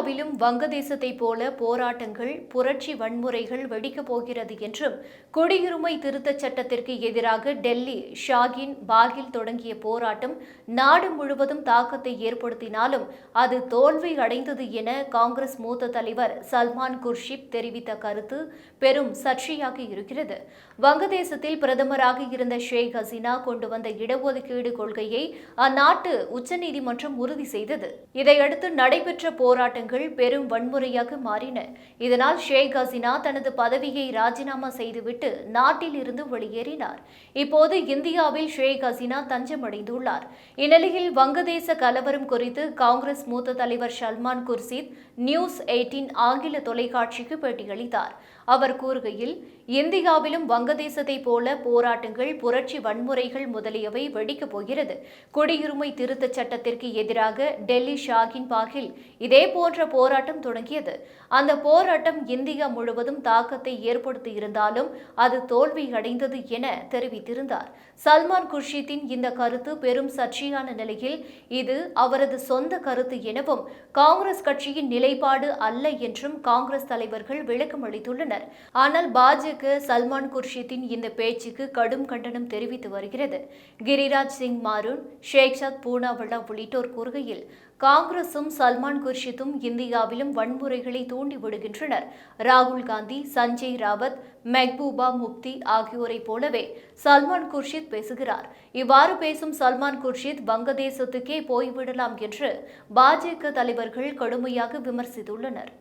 இந்தியாவிலும் வங்கதேசத்தைப் போல போராட்டங்கள் புரட்சி வன்முறைகள் வெடிக்கப் போகிறது என்றும் குடியுரிமை திருத்தச் சட்டத்திற்கு எதிராக டெல்லி ஷாகின் பாகில் தொடங்கிய போராட்டம் நாடு முழுவதும் தாக்கத்தை ஏற்படுத்தினாலும் அது தோல்வி அடைந்தது என காங்கிரஸ் மூத்த தலைவர் சல்மான் குர்ஷிப் தெரிவித்த கருத்து பெரும் சர்ச்சையாக இருக்கிறது. வங்கதேசத்தில் பிரதமராக இருந்த ஷேக் ஹசீனா கொண்டு வந்த இடஒதுக்கீடு கொள்கையை அந்நாட்டு உச்சநீதிமன்றம் உறுதி செய்தது. இதையடுத்து நடைபெற்ற போராட்டங்கள் பெரும் வன்முறையாக மாறின. இதனால் ஷேக் ஹசீனா தனது பதவியை ராஜினாமா செய்துவிட்டு நாட்டில் இருந்து வெளியேறினார். இப்போது இந்தியாவில் ஷேக் ஹசீனா தஞ்சமடைந்துள்ளார். இந்நிலையில் வங்கதேச கலவரம் குறித்து காங்கிரஸ் மூத்த தலைவர் சல்மான் குர்சித் நியூஸ் எயிட்டீன் ஆங்கில தொலைக்காட்சிக்கு பேட்டியளித்தார். அவர் கூறுகையில் இந்தியாவிலும் வங்கதேசத்தை போல போராட்டங்கள் புரட்சி வன்முறைகள் முதலியவை வெடிக்கப் போகிறது. குடியுரிமை திருத்தச் சட்டத்திற்கு எதிராக டெல்லி ஷாகின் பாகில் இதே போன்ற போராட்டம் தொடங்கியது. அந்த போராட்டம் இந்தியா முழுவதும் தாக்கத்தை ஏற்படுத்தி இருந்தாலும் அது தோல்வி அடைந்தது என தெரிவித்திருந்தார். சல்மான் குர்ஷித்தின் இந்த கருத்து பெரும் சர்ச்சையான நிலையில் இது அவரது சொந்த கருத்து எனவும் காங்கிரஸ் கட்சியின் நிலைப்பாடு அல்ல என்றும் காங்கிரஸ் தலைவர்கள் விளக்கம் அளித்துள்ளனர். ஆனால் பாஜக சல்மான் குர்ஷித்தின் இந்த பேச்சுக்கு கடும் கண்டனம் தெரிவித்து வருகிறது. கிரிராஜ் சிங் மாரூன் ஷேக்ஷாத் பூனாவல்லா உள்ளிட்டோர் கூறுகையில் காங்கிரசும் சல்மான் குர்ஷித்தும் இந்தியாவிலும் வன்முறைகளை தூண்டி விடுகின்றனர். ராகுல் காந்தி சஞ்சய் ராவத் மெஹ்பூபா முப்தி ஆகியோரைப் போலவே சல்மான் குர்ஷித் பேசுகிறார். இவ்வாறு பேசும் சல்மான் குர்ஷித் வங்கதேசத்துக்கே போய்விடலாம் என்று பாஜக தலைவர்கள் கடுமையாக விமர்சித்துள்ளனர்.